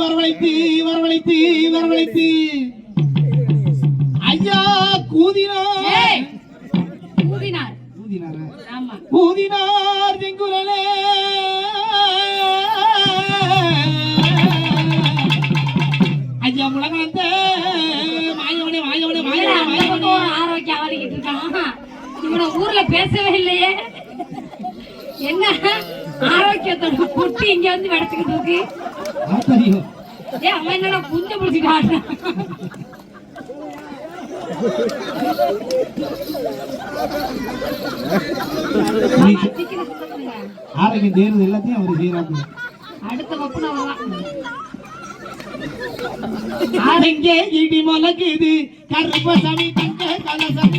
வரவழைத்து வரவழைத்து வரவழைத்து. ஐயா கூதினார். கூதினாரா. ஆமா. ஊதினார் செங்குரலே ஐயா முழங்காந்த மாயவனே மாயவனே மாயவனே ஆரோக்கியம் ஆடிக்கிட்டு இருக்கான் இவனை ஊர்ல பேசவே இல்லையே. என்ன? ஆரோக்கியத்தோட பொட்டி இங்க வந்து வெடச்சுக்கிட்டு இருக்கு. ஆத்தரியம் ஏ அவன் என்னடா குஞ்ச பிடிச்சிட்டு ஆடுறான். ஆரோக்கியம் தேர்வு எல்லாத்தையும் அவர் செய்யறாங்க அடுத்த பப்பு நான் ஆரங்கே இடி மலக்குது. கருப்பசாமி தங்க கலசம்